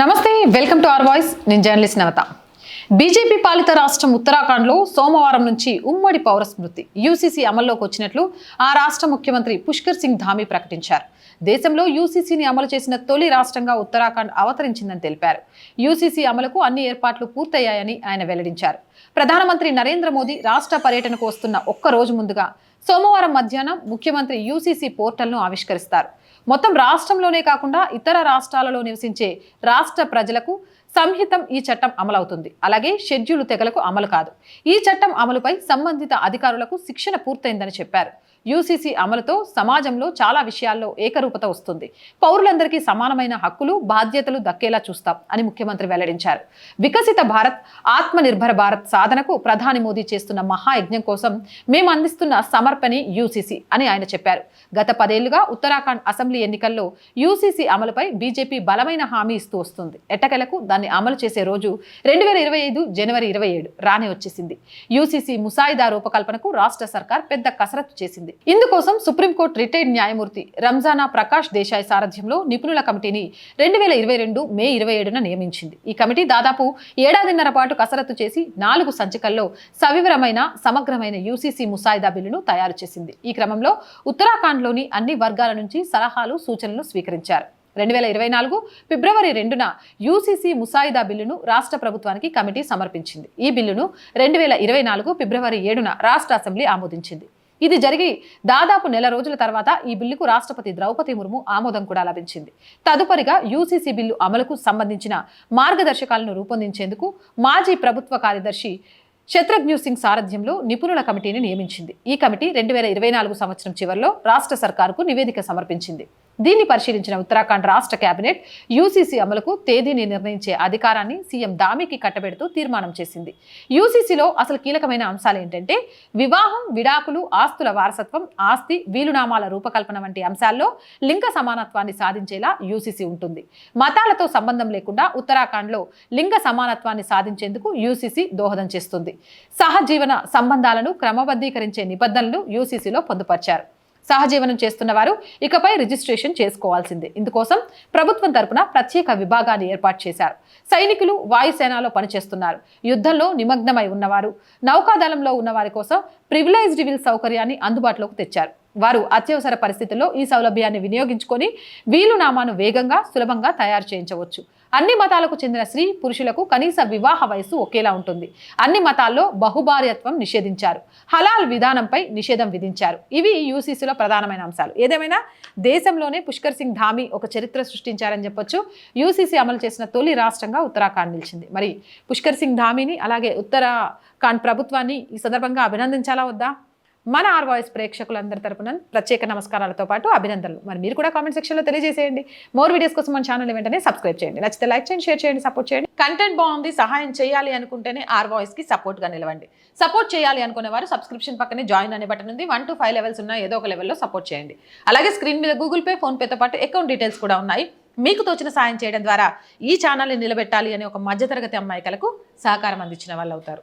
నమస్తే welcome to our voice. నేను journalist నవత. BJP పాలిత రాష్ట్రం ఉత్తరాఖండ్లో సోమవారం నుంచి ఉమ్మడి పౌర స్మృతి యూసీసీ అమల్లోకి వచ్చినట్లు ఆ రాష్ట్ర ముఖ్యమంత్రి పుష్కర్ సింగ్ ధామీ ప్రకటించారు. దేశంలో యూసీసీని అమలు చేసిన తొలి రాష్ట్రంగా ఉత్తరాఖండ్ అవతరించిందని తెలిపారు. యూసీసీ అమలుకు అన్ని ఏర్పాట్లు పూర్తయ్యాయని ఆయన వెల్లడించారు. ప్రధానమంత్రి నరేంద్ర మోదీ రాష్ట్ర పర్యటనకు వస్తున్న ఒక్క రోజు ముందుగా సోమవారం మధ్యాహ్నం ముఖ్యమంత్రి యూసీసీ పోర్టల్ను ఆవిష్కరిస్తారు. మొత్తం రాష్ట్రంలోనే కాకుండా ఇతర రాష్ట్రాలలో నివసించే రాష్ట్ర ప్రజలకు సంహితం ఈ చట్టం అమలవుతుంది. అలాగే షెడ్యూల్ తెగలకు అమలు కాదు. ఈ చట్టం అమలుపై సంబంధిత అధికారులకు శిక్షణ పూర్తయిందని చెప్పారు. యూసీసీ అమలుతో సమాజంలో చాలా విషయాల్లో ఏకరూపత వస్తుంది. పౌరులందరికీ సమానమైన హక్కులు బాధ్యతలు దక్కేలా చూస్తాం అని ముఖ్యమంత్రి వెల్లడించారు. వికసిత భారత్ ఆత్మనిర్భర భారత్ సాధనకు ప్రధాని మోదీ చేస్తున్న మహాయజ్ఞం కోసం మేము అందిస్తున్న సమర్పణి యూసీసీ అని ఆయన చెప్పారు. గత పదేళ్ళుగా ఉత్తరాఖండ్ అసెంబ్లీ ఎన్నికల్లో యూసీసీ అమలుపై బీజేపీ బలమైన హామీ ఇస్తూ వస్తుంది. ఎట్టకెలకు దాన్ని అమలు చేసే రోజు రెండు వేల ఇరవై ఐదు జనవరి ఇరవై ఏడు రానే వచ్చేసింది. యూసీసీ ముసాయిదా రూపకల్పనకు రాష్ట్ర సర్కార్ పెద్ద కసరత్తు చేసింది ఇందుకోసం సుప్రీంకోర్టు రిటైర్డ్ న్యాయమూర్తి రంజానా ప్రకాష్ దేశాయ్ సారథ్యంలో నిపుణుల కమిటీని రెండు వేల ఇరవై రెండు మే ఇరవై ఏడున నియమించింది. ఈ కమిటీ దాదాపు ఏడాదిన్నర పాటు కసరత్తు చేసి నాలుగు సంచికల్లో సవివరమైన సమగ్రమైన యూసీసీ ముసాయిదా బిల్లును తయారు చేసింది. ఈ క్రమంలో ఉత్తరాఖండ్లోని అన్ని వర్గాల నుంచి సలహాలు సూచనలు స్వీకరించారు. రెండు వేల ఇరవై నాలుగు ఫిబ్రవరి రెండున యూసీసీ ముసాయిదా బిల్లును రాష్ట్ర ప్రభుత్వానికి కమిటీ సమర్పించింది. ఈ బిల్లును రెండు వేల ఇరవై నాలుగు ఫిబ్రవరి ఏడున రాష్ట్ర అసెంబ్లీ ఆమోదించింది. ఇది జరిగి దాదాపు నెల రోజుల తర్వాత ఈ బిల్లుకు రాష్ట్రపతి ద్రౌపది ముర్ము ఆమోదం కూడా లభించింది. తదుపరిగా యూసీసీ బిల్లు అమలుకు సంబంధించిన మార్గదర్శకాలను రూపొందించేందుకు మాజీ ప్రభుత్వ కార్యదర్శి శత్రుఘ్ను సింగ్ సారథ్యంలో నిపుణుల కమిటీని నియమించింది. ఈ కమిటీ రెండు వేల ఇరవై నాలుగు సంవత్సరం చివరిలో రాష్ట్ర సర్కారుకు నివేదిక సమర్పించింది. దీన్ని పరిశీలించిన ఉత్తరాఖండ్ రాష్ట్ర కేబినెట్ యూసీసీ అమలుకు తేదీని నిర్ణయించే అధికారాన్ని సీఎం దామికి కట్టబెడుతూ తీర్మానం చేసింది. యూసీసీలో అసలు కీలకమైన అంశాలు ఏంటంటే వివాహం విడాకులు ఆస్తుల వారసత్వం ఆస్తి వీలునామాల రూపకల్పన వంటి అంశాల్లో లింగ సమానత్వాన్ని సాధించేలా యూసీసీ ఉంటుంది. మతాలతో సంబంధం లేకుండా ఉత్తరాఖండ్లో లింగ సమానత్వాన్ని సాధించేందుకు యూసీసీ దోహదం చేస్తుంది. సహజీవన సంబంధాలను క్రమబద్ధీకరించే నిబంధనలు యూసీసీలో పొందుపరిచారు. సహజీవనం చేస్తున్న వారు ఇకపై రిజిస్ట్రేషన్ చేసుకోవాల్సిందే. ఇందుకోసం ప్రభుత్వం తరపున ప్రత్యేక విభాగాన్ని ఏర్పాటు చేశారు. సైనికులు వాయుసేనలో పనిచేస్తున్నారు. యుద్ధంలో నిమగ్నమై ఉన్నవారు నౌకాదళంలో ఉన్న వారి కోసం ప్రివిలైజ్డ్ విల్ సౌకర్యాన్ని అందుబాటులోకి తెచ్చారు. వారు అత్యవసర పరిస్థితుల్లో ఈ సౌలభ్యాన్ని వినియోగించుకొని వీలునామాను వేగంగా సులభంగా తయారు చేయించవచ్చు. అన్ని మతాలకు చెందిన స్త్రీ పురుషులకు కనీస వివాహ వయస్సు ఒకేలా ఉంటుంది. అన్ని మతాల్లో బహుభార్యత్వం నిషేధించారు. హలాల్ విధానంపై నిషేధం విధించారు. ఇవి యూసీసీలో ప్రధానమైన అంశాలు. ఏదేమైనా దేశంలోనే పుష్కర్ సింగ్ ధామి ఒక చరిత్ర సృష్టించారని చెప్పొచ్చు. యూసీసీ అమలు చేసిన తొలి రాష్ట్రంగా ఉత్తరాఖండ్ నిలిచింది. మరి పుష్కర్ సింగ్ ధామిని అలాగే ఉత్తరాఖండ్ ప్రభుత్వాన్ని ఈ సందర్భంగా అభినందించాలా వద్దా? మన ఆర్ వాయిస్ ప్రేక్షకులందరి తరపున ప్రత్యేక నమస్కారాలతో పాటు అభినందనలు. మరి మీరు కూడా కామెంట్ సెక్షన్లో తెలియజేసేయండి. మోర్ వీడియోస్ కోసం మన ఛానల్ వెంటనే సబ్స్క్రైబ్ చేయండి. నచ్చితే లైక్ చేయండి షేర్ చేయండి సపోర్ట్ చేయండి. కంటెంట్ బాగుంది సహాయం చేయాలి అనుకుంటేనే ఆర్ వాయిస్కి సపోర్ట్గా నిలవండి. సపోర్ట్ చేయాలి అనుకునే వారు సబ్స్క్రిప్షన్ పక్కనే జాయిన్ అనే బటన్ ఉంది. వన్ టు ఫైవ్ లెవెల్స్ ఉన్న ఏదో ఒక లెవెల్లో సపోర్ట్ చేయండి. అలాగే స్క్రీన్ మీద గూగుల్ పే ఫోన్పేతో పాటు అకౌంట్ డీటెయిల్స్ కూడా ఉన్నాయి. మీకు తోచిన సాయం చేయడం ద్వారా ఈ ఛానల్ని నిలబెట్టాలి అనే ఒక మధ్యతరగతి అమ్మాయికలకు సహకారం అందించిన వాళ్ళు అవుతారు